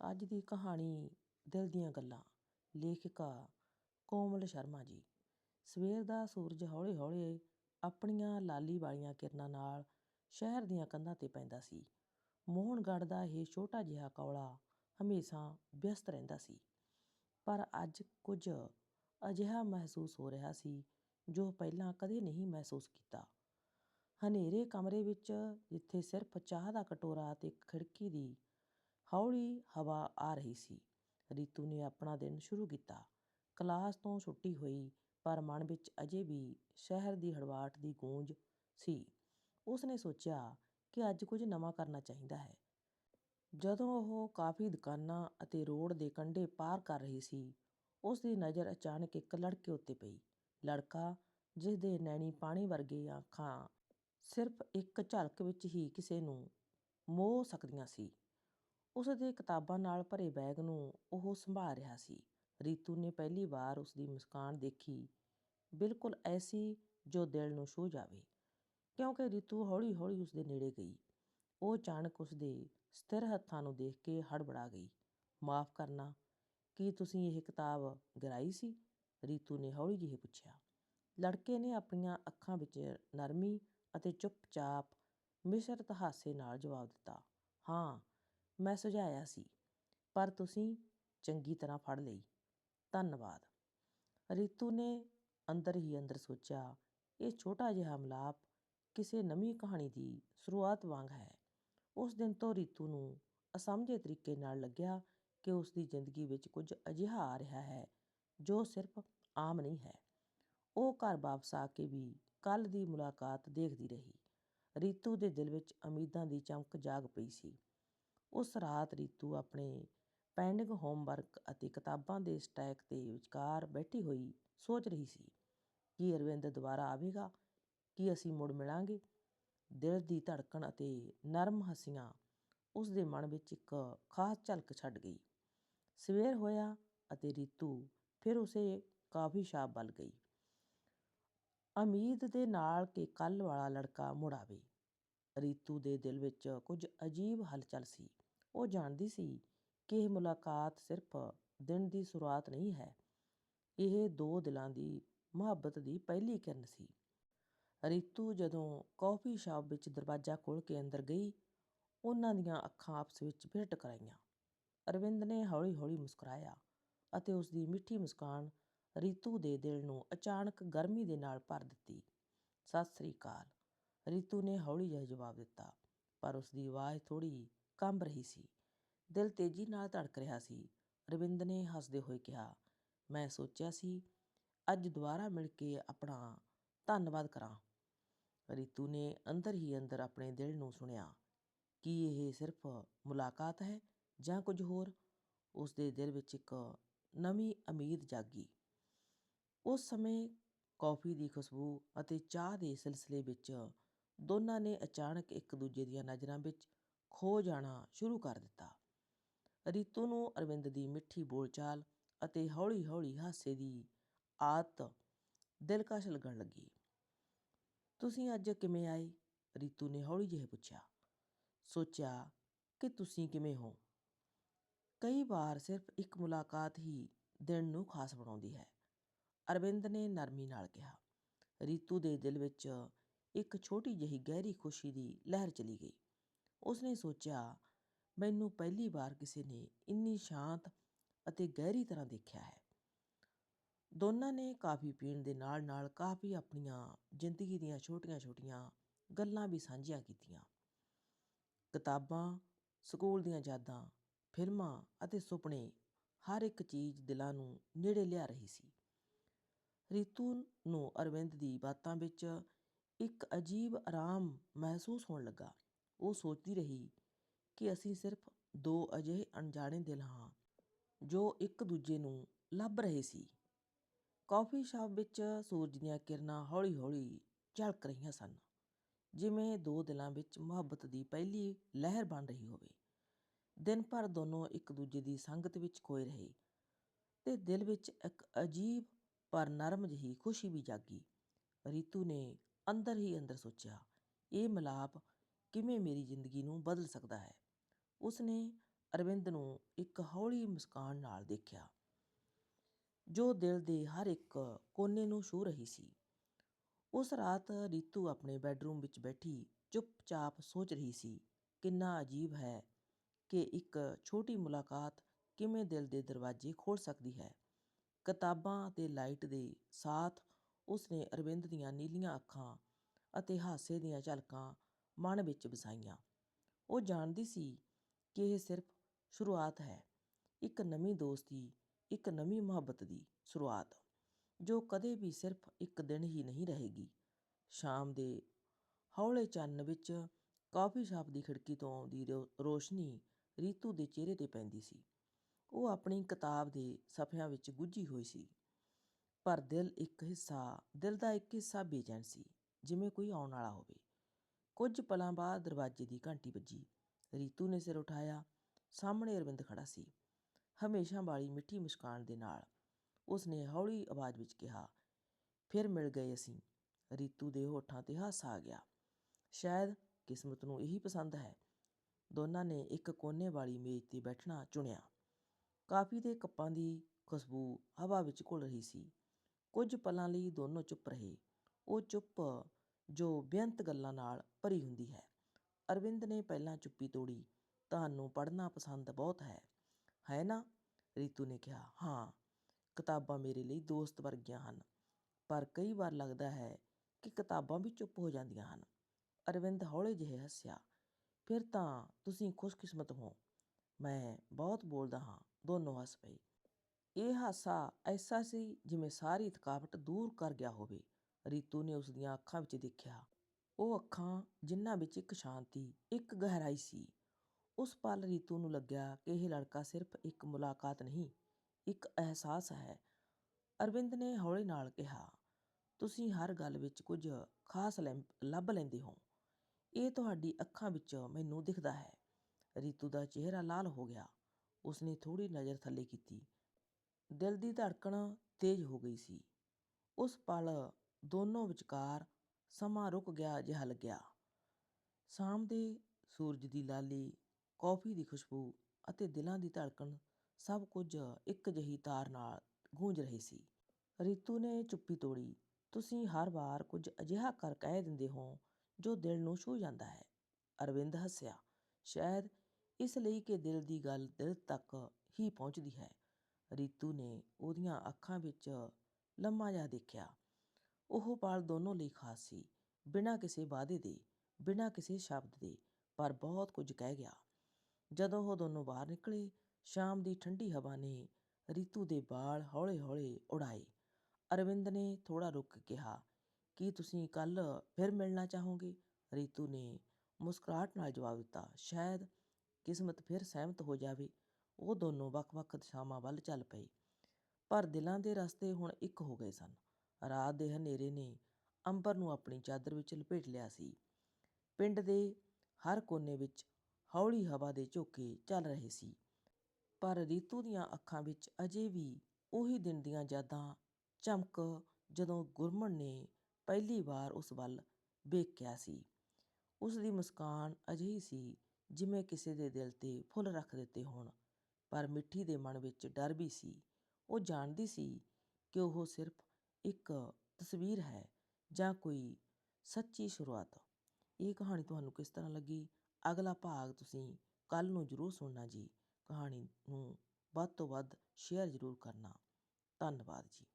ਅੱਜ ਦੀ ਕਹਾਣੀ ਦਿਲ ਦੀਆਂ ਗੱਲਾਂ ਲੇਖਿਕਾ ਕੋਮਲ ਸ਼ਰਮਾ ਜੀ ਸਵੇਰ ਦਾ ਸੂਰਜ ਹੌਲੀ-ਹੌਲੀ ਆਪਣੀਆਂ ਲਾਲੀ ਵਾਲੀਆਂ ਕਿਰਨਾਂ ਨਾਲ ਸ਼ਹਿਰ ਦੀਆਂ ਕੰਧਾਂ 'ਤੇ ਪੈਂਦਾ ਸੀ। ਮੋਹਨਗੜ੍ਹ ਦਾ ਇਹ ਛੋਟਾ ਜਿਹਾ ਕੌਲਾ ਹਮੇਸ਼ਾ ਵਿਅਸਤ ਰਹਿੰਦਾ ਸੀ, ਪਰ ਅੱਜ ਕੁਝ ਅਜਿਹਾ ਮਹਿਸੂਸ ਹੋ ਰਿਹਾ ਸੀ ਜੋ ਪਹਿਲਾਂ ਕਦੇ ਨਹੀਂ ਮਹਿਸੂਸ ਕੀਤਾ। ਹਨੇਰੇ ਕਮਰੇ ਵਿੱਚ ਜਿੱਥੇ ਸਿਰਫ਼ ਚਾਹ ਦਾ ਕਟੋਰਾ ਅਤੇ ਖਿੜਕੀ ਦੀ ਹੌਲੀ ਹਵਾ ਆ ਰਹੀ ਸੀ, ਰੀਤੂ ਨੇ ਆਪਣਾ ਦਿਨ ਸ਼ੁਰੂ ਕੀਤਾ। ਕਲਾਸ ਤੋਂ ਛੁੱਟੀ ਹੋਈ, ਪਰ ਮਨ ਵਿੱਚ ਅਜੇ ਵੀ ਸ਼ਹਿਰ ਦੀ ਹੜਵਾਟ ਦੀ ਗੂੰਜ ਸੀ। ਉਸਨੇ ਸੋਚਿਆ ਕਿ ਅੱਜ ਕੁਝ ਨਵਾਂ ਕਰਨਾ ਚਾਹੀਦਾ ਹੈ। ਜਦੋਂ ਉਹ ਕਾਫੀ ਦੁਕਾਨਾਂ ਅਤੇ ਰੋਡ ਦੇ ਕੰਢੇ ਪਾਰ ਕਰ ਰਹੀ ਸੀ, ਉਸ ਦੀ ਨਜ਼ਰ ਅਚਾਨਕ ਇੱਕ ਲੜਕੇ ਉੱਤੇ ਪਈ। ਲੜਕਾ, ਜਿਸਦੇ ਨੈਣੀ ਪਾਣੀ ਵਰਗੇ ਅੱਖਾਂ ਸਿਰਫ਼ ਇੱਕ ਝਲਕ ਵਿੱਚ ਹੀ ਕਿਸੇ ਨੂੰ ਮੋਹ ਸਕਦੀਆਂ ਸੀ, ਉਸਦੇ ਕਿਤਾਬਾਂ ਨਾਲ ਭਰੇ ਬੈਗ ਨੂੰ ਉਹ ਸੰਭਾਲ ਰਿਹਾ ਸੀ। ਰੀਤੂ ਨੇ ਪਹਿਲੀ ਵਾਰ ਉਸਦੀ ਮੁਸਕਾਨ ਦੇਖੀ, ਬਿਲਕੁਲ ਐਸੀ ਜੋ ਦਿਲ ਨੂੰ ਛੂਹ ਜਾਵੇ। ਕਿਉਂਕਿ ਰੀਤੂ ਹੌਲੀ-ਹੌਲੀ ਉਸਦੇ ਨੇੜੇ ਗਈ, ਉਹ ਅਚਾਨਕ ਉਸਦੇ ਸਥਿਰ ਹੱਥਾਂ ਨੂੰ ਦੇਖ ਕੇ ਹੜਬੜਾ ਗਈ। "ਮਾਫ਼ ਕਰਨਾ, ਕੀ ਤੁਸੀਂ ਇਹ ਕਿਤਾਬ ਗਿਰਾਈ ਸੀ?" ਰੀਤੂ ਨੇ ਹੌਲੀ ਜਿਹੇ ਪੁੱਛਿਆ। ਲੜਕੇ ਨੇ ਆਪਣੀਆਂ ਅੱਖਾਂ ਵਿੱਚ ਨਰਮੀ ਅਤੇ ਚੁੱਪਚਾਪ ਮਿਸ਼ਰਤ ਹਾਸੇ ਨਾਲ ਜਵਾਬ ਦਿੱਤਾ, "ਹਾਂ, ਮੈਂ ਸੁਝਾਇਆ ਸੀ, ਪਰ ਤੁਸੀਂ ਚੰਗੀ ਤਰ੍ਹਾਂ ਫੜ ਲਈ, ਧੰਨਵਾਦ।" ਰੀਤੂ ਨੇ ਅੰਦਰ ਹੀ ਅੰਦਰ ਸੋਚਿਆ, ਇਹ ਛੋਟਾ ਜਿਹਾ ਮਿਲਾਪ ਕਿਸੇ ਨਵੀਂ ਕਹਾਣੀ ਦੀ ਸ਼ੁਰੂਆਤ ਵਾਂਗ ਹੈ। ਉਸ ਦਿਨ ਤੋਂ ਰੀਤੂ ਨੂੰ ਅਸਮਝੇ ਤਰੀਕੇ ਨਾਲ ਲੱਗਿਆ ਕਿ ਉਸਦੀ ਜ਼ਿੰਦਗੀ ਵਿੱਚ ਕੁਝ ਅਜਿਹਾ ਆ ਰਿਹਾ ਹੈ ਜੋ ਸਿਰਫ਼ ਆਮ ਨਹੀਂ ਹੈ। ਉਹ ਘਰ ਵਾਪਸ ਆ ਕੇ ਵੀ ਕੱਲ੍ਹ ਦੀ ਮੁਲਾਕਾਤ ਦੇਖਦੀ ਰਹੀ। ਰੀਤੂ ਦੇ ਦਿਲ ਵਿੱਚ ਉਮੀਦਾਂ ਦੀ ਚਮਕ ਜਾਗ ਪਈ ਸੀ। ਉਸ ਰਾਤ ਰੀਤੂ ਆਪਣੇ ਪੈਂਡਿੰਗ ਹੋਮਵਰਕ ਅਤੇ ਕਿਤਾਬਾਂ ਦੇ ਸਟੈਕ ਦੇ ਵਿਚਕਾਰ ਬੈਠੀ ਹੋਈ ਸੋਚ ਰਹੀ ਸੀ, ਕਿ ਅਰਵਿੰਦ ਦੁਬਾਰਾ ਆਵੇਗਾ? ਕੀ ਅਸੀਂ ਮੁੜ ਮਿਲਾਂਗੇ? ਦਿਲ ਦੀ ਧੜਕਣ ਅਤੇ ਨਰਮ ਹੱਸੀਆਂ ਉਸਦੇ ਮਨ ਵਿੱਚ ਇੱਕ ਖਾਸ ਝਲਕ ਛੱਡ ਗਈ। ਸਵੇਰ ਹੋਇਆ ਅਤੇ ਰੀਤੂ ਫਿਰ ਉਸੇ ਕਾਫੀ ਸ਼ਾਪ ਵੱਲ ਗਈ, ਉਮੀਦ ਦੇ ਨਾਲ ਕਿ ਕੱਲ੍ਹ ਵਾਲਾ ਲੜਕਾ ਮੁੜ ਆਵੇ। ਰੀਤੂ ਦੇ ਦਿਲ ਵਿੱਚ ਕੁਝ ਅਜੀਬ ਹਲਚਲ ਸੀ। ਉਹ ਜਾਣਦੀ ਸੀ ਕਿ ਇਹ ਮੁਲਾਕਾਤ ਸਿਰਫ਼ ਦਿਨ ਦੀ ਸ਼ੁਰੂਆਤ ਨਹੀਂ ਹੈ, ਇਹ ਦੋ ਦਿਲਾਂ ਦੀ ਮੁਹੱਬਤ ਦੀ ਪਹਿਲੀ ਕਿਰਨ ਸੀ। ਰੀਤੂ ਜਦੋਂ ਕਾਫੀ ਸ਼ਾਪ ਵਿੱਚ ਦਰਵਾਜ਼ਾ ਖੋਲ੍ਹ ਕੇ ਅੰਦਰ ਗਈ, ਉਹਨਾਂ ਦੀਆਂ ਅੱਖਾਂ ਆਪਸ ਵਿੱਚ ਫਿਰ ਟਕਰਾਈਆਂ। ਅਰਵਿੰਦ ਨੇ ਹੌਲੀ-ਹੌਲੀ ਮੁਸਕਰਾਇਆ ਅਤੇ ਉਸਦੀ ਮਿੱਠੀ ਮੁਸਕਾਨ ਰੀਤੂ ਦੇ ਦਿਲ ਨੂੰ ਅਚਾਨਕ ਗਰਮੀ ਦੇ ਨਾਲ ਭਰ ਦਿੱਤੀ। "ਸਤਿ ਸ੍ਰੀ ਅਕਾਲ," ਰਿਤੂ ਨੇ ਹੌਲੀ ਜਿਹਾ ਜਵਾਬ ਦਿੱਤਾ, ਪਰ ਉਸਦੀ ਆਵਾਜ਼ ਥੋੜ੍ਹੀ ਕੰਬ ਰਹੀ ਸੀ, ਦਿਲ ਤੇਜ਼ੀ ਨਾਲ ਧੜਕ ਰਿਹਾ ਸੀ। ਰਵਿੰਦ ਨੇ ਹੱਸਦੇ ਹੋਏ ਕਿਹਾ, "ਮੈਂ ਸੋਚਿਆ ਸੀ, ਅੱਜ ਦੁਬਾਰਾ ਮਿਲ ਕੇ ਆਪਣਾ ਧੰਨਵਾਦ ਕਰਾਂ।" ਰਿਤੂ ਨੇ ਅੰਦਰ ਹੀ ਅੰਦਰ ਆਪਣੇ ਦਿਲ ਨੂੰ ਸੁਣਿਆ, ਕੀ ਇਹ ਸਿਰਫ਼ ਮੁਲਾਕਾਤ ਹੈ ਜਾਂ ਕੁਝ ਹੋਰ? ਉਸਦੇ ਦਿਲ ਵਿੱਚ ਇੱਕ ਨਵੀਂ ਉਮੀਦ ਜਾਗੀ। ਉਸ ਸਮੇਂ ਕੌਫੀ ਦੀ ਖੁਸ਼ਬੂ ਅਤੇ ਚਾਹ ਦੇ ਸਿਲਸਿਲੇ ਵਿੱਚ ਦੋਨਾਂ ਨੇ ਅਚਾਨਕ ਇੱਕ ਦੂਜੇ ਦੀਆਂ ਨਜ਼ਰਾਂ ਵਿੱਚ ਖੋ ਜਾਣਾ ਸ਼ੁਰੂ ਕਰ ਦਿੱਤਾ। ਰੀਤੂ ਨੂੰ ਅਰਵਿੰਦ ਦੀ ਮਿੱਠੀ ਬੋਲਚਾਲ ਅਤੇ ਹੌਲੀ-ਹੌਲੀ ਹਾਸੇ ਦੀ ਆਦਤ ਦਿਲਕਸ਼ ਲੱਗਣ ਲੱਗੀ। "ਤੁਸੀਂ ਅੱਜ ਕਿਵੇਂ ਆਏ?" ਰੀਤੂ ਨੇ ਹੌਲੀ ਜਿਹੇ ਪੁੱਛਿਆ। "ਸੋਚਿਆ ਕਿ ਤੁਸੀਂ ਕਿਵੇਂ ਹੋ? ਕਈ ਵਾਰ ਸਿਰਫ਼ ਇੱਕ ਮੁਲਾਕਾਤ ਹੀ ਦਿਨ ਨੂੰ ਖਾਸ ਬਣਾਉਂਦੀ ਹੈ," ਅਰਵਿੰਦ ਨੇ ਨਰਮੀ ਨਾਲ ਕਿਹਾ। ਰੀਤੂ ਦੇ ਦਿਲ ਵਿੱਚ ਇੱਕ ਛੋਟੀ ਜਿਹੀ ਗਹਿਰੀ ਖੁਸ਼ੀ ਦੀ ਲਹਿਰ ਚਲੀ ਗਈ। ਉਸਨੇ ਸੋਚਿਆ, ਮੈਨੂੰ ਪਹਿਲੀ ਵਾਰ ਕਿਸੇ ਨੇ ਇੰਨੀ ਸ਼ਾਂਤ ਅਤੇ ਗਹਿਰੀ ਤਰ੍ਹਾਂ ਦੇਖਿਆ ਹੈ। ਦੋਨਾਂ ਨੇ ਕਾਫੀ ਪੀਣ ਦੇ ਨਾਲ-ਨਾਲ ਕਾਫੀ ਆਪਣੀਆਂ ਜ਼ਿੰਦਗੀ ਦੀਆਂ ਛੋਟੀਆਂ-ਛੋਟੀਆਂ ਗੱਲਾਂ ਵੀ ਸਾਂਝੀਆਂ ਕੀਤੀਆਂ। ਕਿਤਾਬਾਂ, ਸਕੂਲ ਦੀਆਂ ਯਾਦਾਂ, ਫਿਲਮਾਂ ਅਤੇ ਸੁਪਨੇ ਹਰ ਇੱਕ ਚੀਜ਼ ਦਿਲਾਂ ਨੂੰ ਨੇੜੇ ਲਿਆ ਰਹੀ ਸੀ। ਰੀਤੂ ਨੂੰ ਅਰਵਿੰਦ ਦੀ ਬਾਤਾਂ ਵਿੱਚ ਇੱਕ ਅਜੀਬ ਆਰਾਮ ਮਹਿਸੂਸ ਹੋਣ ਲੱਗਾ। ਉਹ ਸੋਚਦੀ ਰਹੀ ਕਿ ਅਸੀਂ ਸਿਰਫ਼ ਦੋ ਅਜਿਹੇ ਅਣਜਾਣੇ ਦਿਲ ਹਾਂ ਜੋ ਇੱਕ ਦੂਜੇ ਨੂੰ ਲੱਭ ਰਹੇ ਸੀ। ਕਾਫੀ ਸ਼ਾਪ ਵਿੱਚ ਸੂਰਜ ਦੀਆਂ ਕਿਰਨਾਂ ਹੌਲੀ-ਹੌਲੀ ਝਲਕ ਰਹੀਆਂ ਸਨ, ਜਿਵੇਂ ਦੋ ਦਿਲਾਂ ਵਿੱਚ ਮੁਹੱਬਤ ਦੀ ਪਹਿਲੀ ਲਹਿਰ ਬਣ ਰਹੀ ਹੋਵੇ। ਦਿਨ ਭਰ ਦੋਨੋਂ ਇੱਕ ਦੂਜੇ ਦੀ ਸੰਗਤ ਵਿੱਚ ਖੋਏ ਰਹੇ ਤੇ ਦਿਲ ਵਿੱਚ ਇੱਕ ਅਜੀਬ ਪਰ ਨਰਮ ਜਿਹੀ ਖੁਸ਼ੀ ਵੀ ਜਾਗੀ। ਰੀਤੂ ਨੇ ਅੰਦਰ ਹੀ ਅੰਦਰ ਸੋਚਿਆ, ਇਹ ਮਿਲਾਪ ਕਿਵੇਂ ਮੇਰੀ ਜ਼ਿੰਦਗੀ ਨੂੰ ਬਦਲ ਸਕਦਾ ਹੈ। ਉਸਨੇ ਅਰਵਿੰਦ ਨੂੰ ਇੱਕ ਹੌਲੀ ਮੁਸਕਾਨ ਨਾਲ ਦੇਖਿਆ ਜੋ ਦਿਲ ਦੇ ਹਰ ਇੱਕ ਕੋਨੇ ਨੂੰ ਛੂਹ ਰਹੀ ਸੀ ਉਸ ਰਾਤ ਰੀਤੂ ਆਪਣੇ ਬੈੱਡਰੂਮ ਵਿੱਚ ਬੈਠੀ ਚੁੱਪਚਾਪ ਸੋਚ ਰਹੀ ਸੀ ਕਿੰਨਾ ਅਜੀਬ ਹੈ ਕਿ ਇੱਕ ਛੋਟੀ ਮੁਲਾਕਾਤ ਕਿਵੇਂ ਦਿਲ ਦੇ ਦਰਵਾਜ਼ੇ ਖੋਲ ਸਕਦੀ ਹੈ ਕਿਤਾਬਾਂ ਤੇ ਲਾਈਟ ਦੇ ਸਾਥ ਉਸਨੇ ਅਰਵਿੰਦ ਦੀਆਂ ਨੀਲੀਆਂ ਅੱਖਾਂ ਅਤੇ ਹਾਸੇ ਦੀਆਂ ਝਲਕਾਂ ਮਨ ਵਿੱਚ ਵਸਾਈਆਂ। ਉਹ ਜਾਣਦੀ ਸੀ ਕਿ ਇਹ ਸਿਰਫ ਸ਼ੁਰੂਆਤ ਹੈ, ਇੱਕ ਨਵੀਂ ਦੋਸਤੀ, ਇੱਕ ਨਵੀਂ ਮੁਹੱਬਤ ਦੀ ਸ਼ੁਰੂਆਤ, ਜੋ ਕਦੇ ਵੀ ਸਿਰਫ ਇੱਕ ਦਿਨ ਹੀ ਨਹੀਂ ਰਹੇਗੀ। ਸ਼ਾਮ ਦੇ ਹੌਲੇ ਚੰਨ ਵਿੱਚ ਕਾਫੀ ਸ਼ਾਪ ਦੀ ਖਿੜਕੀ ਤੋਂ ਆਉਂਦੀ ਰੋ- ਰੋਸ਼ਨੀ ਰੀਤੂ ਦੇ ਚਿਹਰੇ ਤੇ ਪੈਂਦੀ ਸੀ। ਉਹ ਆਪਣੀ ਕਿਤਾਬ ਦੇ ਸਫ਼ਿਆਂ ਵਿੱਚ ਗੁੱਝੀ ਹੋਈ ਸੀ। ਪਰ ਦਿਲ ਇੱਕ ਹਿੱਸਾ, ਦਿਲ ਦਾ ਇੱਕ ਹਿੱਸਾ ਬੇਚੈਨ ਸੀ, ਜਿਵੇਂ ਕੋਈ ਆਉਣ ਵਾਲਾ ਹੋਵੇ। ਕੁਝ ਪਲਾਂ ਬਾਅਦ ਦਰਵਾਜ਼ੇ ਦੀ ਘੰਟੀ ਵੱਜੀ। ਰੀਤੂ ਨੇ ਸਿਰ ਉਠਾਇਆ। ਸਾਹਮਣੇ ਅਰਵਿੰਦ ਖੜਾ ਸੀ। ਹਮੇਸ਼ਾ ਵਾਲੀ ਮਿੱਠੀ ਮੁਸਕਾਨ ਦੇ ਨਾਲ ਉਸਨੇ ਹੌਲੀ ਆਵਾਜ਼ ਵਿੱਚ ਕਿਹਾ, ਫਿਰ ਮਿਲ ਗਏ ਅਸੀਂ। ਰੀਤੂ ਦੇ ਹੋਠਾਂ ਤੇ ਹਾਸਾ ਆ ਗਿਆ। ਸ਼ਾਇਦ ਕਿਸਮਤ ਨੂੰ ਇਹੀ ਪਸੰਦ ਹੈ। ਦੋਨਾਂ ਨੇ ਇੱਕ ਕੋਨੇ ਵਾਲੀ ਮੇਜ਼ ਤੇ ਬੈਠਣਾ ਚੁਣਿਆ। ਕਾਫੀ ਦੇ ਕੱਪਾਂ ਦੀ ਖੁਸ਼ਬੂ ਹਵਾ ਵਿੱਚ ਘੁਲ ਰਹੀ ਸੀ। ਕੁਝ ਪਲਾਂ ਲਈ ਦੋਨੋਂ ਚੁੱਪ ਰਹੇ। ਉਹ ਚੁੱਪ ਜੋ ਬੇਅੰਤ ਗੱਲਾਂ ਨਾਲ ਭਰੀ ਹੁੰਦੀ ਹੈ। ਅਰਵਿੰਦ ਨੇ ਪਹਿਲਾਂ ਚੁੱਪੀ ਤੋੜੀ, ਤੁਹਾਨੂੰ ਪੜ੍ਹਨਾ ਪਸੰਦ ਬਹੁਤ ਹੈ। ਹੈ ਨਾ? ਰੀਤੂ ਨੇ ਕਿਹਾ। ਹਾਂ, ਕਿਤਾਬਾਂ ਮੇਰੇ ਲਈ ਦੋਸਤ ਵਰਗੀਆਂ ਹਨ, ਪਰ ਕਈ ਵਾਰ ਲੱਗਦਾ ਹੈ ਕਿ ਕਿਤਾਬਾਂ ਵੀ ਚੁੱਪ ਹੋ ਜਾਂਦੀਆਂ ਹਨ। ਅਰਵਿੰਦ ਹੌਲੇ ਜਿਹੇ ਹੱਸਿਆ। ਫਿਰ ਤਾਂ ਤੁਸੀਂ ਖੁਸ਼ਕਿਸਮਤ ਹੋ। ਮੈਂ ਬਹੁਤ ਬੋਲਦਾ ਹਾਂ। ਦੋਨੋਂ ਹੱਸ ਪਏ। ਇਹ ਹਾਸਾ ਐਸਾ ਸੀ ਜਿਵੇਂ ਸਾਰੀ ਥਕਾਵਟ ਦੂਰ ਕਰ ਗਿਆ ਹੋਵੇ। ਰੀਤੂ ਨੇ ਉਸ ਦੀਆਂ ਅੱਖਾਂ ਵਿੱਚ ਦੇਖਿਆ। ਉਹ ਅੱਖਾਂ ਜਿਨ੍ਹਾਂ ਵਿੱਚ ਇੱਕ ਸ਼ਾਂਤੀ, ਇੱਕ ਗਹਿਰਾਈ ਸੀ। ਉਸ ਪਲ ਰੀਤੂ ਨੂੰ ਲੱਗਿਆ ਕਿ ਇਹ ਲੜਕਾ ਸਿਰਫ ਇੱਕ ਮੁਲਾਕਾਤ ਨਹੀਂ, ਇੱਕ ਅਹਿਸਾਸ ਹੈ। ਅਰਵਿੰਦ ਨੇ ਹੌਲੀ ਨਾਲ ਕਿਹਾ, ਤੁਸੀਂ ਹਰ ਗੱਲ ਵਿੱਚ ਕੁਝ ਖਾਸ ਲੈਂ- ਲੱਭ ਲੈਂਦੇ ਹੋ। ਇਹ ਤੁਹਾਡੀ ਅੱਖਾਂ ਵਿੱਚ ਮੈਨੂੰ ਦਿਖਦਾ ਹੈ। ਰੀਤੂ ਦਾ ਚਿਹਰਾ ਲਾਲ ਹੋ ਗਿਆ। ਉਸਨੇ ਥੋੜੀ ਨਜ਼ਰ ਥੱਲੇ ਕੀਤੀ। ਦਿਲ ਦੀ ਧੜਕਣ ਤੇਜ਼ ਹੋ ਗਈ ਸੀ। ਉਸ ਪਲ ਦੋਨੋਂ ਵਿਚਕਾਰ ਸਮਾਂ ਰੁਕ ਗਿਆ ਜਿਹਾ ਲੱਗਿਆ। ਸ਼ਾਮ ਦੇ ਸੂਰਜ ਦੀ ਲਾਲੀ, ਕੌਫੀ ਦੀ ਖੁਸ਼ਬੂ ਅਤੇ ਦਿਲਾਂ ਦੀ ਧੜਕਣ ਸਭ ਕੁਝ ਇੱਕ ਜਿਹੀ ਤਾਰ ਨਾਲ ਗੂੰਜ ਰਹੀ ਸੀ। ਰੀਤੂ ਨੇ ਚੁੱਪੀ ਤੋੜੀ, ਤੁਸੀਂ ਹਰ ਵਾਰ ਕੁਝ ਅਜਿਹਾ ਕਰ ਕਹਿ ਦਿੰਦੇ ਹੋ ਜੋ ਦਿਲ ਨੂੰ ਛੂਹ ਜਾਂਦਾ ਹੈ, ਅਰਵਿੰਦ ਹੱਸਿਆ। ਸ਼ਾਇਦ ਇਸ ਲਈ ਕਿ ਦਿਲ ਦੀ ਗੱਲ ਦਿਲ ਤੱਕ ਹੀ ਪਹੁੰਚਦੀ ਹੈ। ਰੀਤੂ ਨੇ ਉਹਦੀਆਂ ਅੱਖਾਂ ਵਿੱਚ ਲੰਮਾ ਜਿਹਾ ਦੇਖਿਆ। ਉਹ ਪਲ ਦੋਨੋਂ ਲਈ ਖਾਸ ਸੀ। ਬਿਨਾਂ ਕਿਸੇ ਵਾਅਦੇ ਦੇ, ਬਿਨਾਂ ਕਿਸੇ ਸ਼ਬਦ ਦੇ, ਪਰ ਬਹੁਤ ਕੁਝ ਕਹਿ ਗਿਆ। ਜਦੋਂ ਉਹ ਦੋਨੋਂ ਬਾਹਰ ਨਿਕਲੇ, ਸ਼ਾਮ ਦੀ ਠੰਡੀ ਹਵਾ ਨੇ ਰੀਤੂ ਦੇ ਵਾਲ ਹੌਲੇ-ਹੌਲੇ ਉਡਾਏ। ਅਰਵਿੰਦ ਨੇ ਥੋੜਾ ਰੁਕ ਕੇ ਕਿਹਾ, ਕੀ ਤੁਸੀਂ ਕੱਲ ਫਿਰ ਮਿਲਣਾ ਚਾਹੋਗੇ? ਰੀਤੂ ਨੇ ਮੁਸਕਰਾਹਟ ਨਾਲ ਜਵਾਬ ਦਿੱਤਾ, ਸ਼ਾਇਦ ਕਿਸਮਤ ਫਿਰ ਸਹਿਮਤ ਹੋ ਜਾਵੇ। ਉਹ ਦੋਨੋਂ ਵੱਖ-ਵੱਖ ਦਿਸ਼ਾਵਾਂ ਵੱਲ ਚੱਲ ਪਏ। ਪਰ ਦਿਲਾਂ ਦੇ ਰਸਤੇ ਹੁਣ ਇੱਕ ਹੋ ਗਏ ਸਨ। ਰਾਤ ਦੇ ਹਨੇਰੇ ਨੇ ਅੰਬਰ ਨੂੰ ਆਪਣੀ ਚਾਦਰ ਵਿੱਚ ਲਪੇਟ ਲਿਆ ਸੀ। ਪਿੰਡ ਦੇ ਹਰ ਕੋਨੇ ਵਿੱਚ ਹੌਲੀ ਹਵਾ ਦੇ ਝੋਕੇ ਚੱਲ ਰਹੇ ਸੀ। ਪਰ ਰੀਤੂ ਦੀਆਂ ਅੱਖਾਂ ਵਿੱਚ ਅਜੇ ਵੀ ਉਹੀ ਦਿਨ ਦੀਆਂ ਯਾਦਾਂ ਚਮਕ ਜਦੋਂ ਗੁਰਮਨ ਨੇ ਪਹਿਲੀ ਵਾਰ ਉਸ ਵੱਲ ਵੇਖਿਆ ਸੀ। ਉਸ ਦੀ ਮੁਸਕਾਨ ਅਜਿਹੀ ਸੀ ਜਿਵੇਂ ਕਿਸੇ ਦੇ ਦਿਲ ਤੇ ਫੁੱਲ ਰੱਖ ਦਿੱਤੇ ਹੋਣ। ਪਰ ਮਿੱਠੀ ਦੇ ਮਨ ਵਿੱਚ ਡਰ ਵੀ ਸੀ। ਉਹ ਜਾਣਦੀ ਸੀ ਕਿ ਉਹ ਸਿਰਫ ਇੱਕ ਤਸਵੀਰ ਹੈ ਜਾਂ ਕੋਈ ਸੱਚੀ ਸ਼ੁਰੂਆਤ। ਇਹ ਕਹਾਣੀ ਤੁਹਾਨੂੰ ਕਿਸ ਤਰ੍ਹਾਂ ਲੱਗੀ? ਅਗਲਾ ਭਾਗ ਤੁਸੀਂ ਕੱਲ ਨੂੰ ਜ਼ਰੂਰ ਸੁਣਨਾ ਜੀ। ਕਹਾਣੀ ਨੂੰ ਵੱਧ ਤੋਂ ਵੱਧ ਸ਼ੇਅਰ ਜ਼ਰੂਰ ਕਰਨਾ। ਧੰਨਵਾਦ ਜੀ।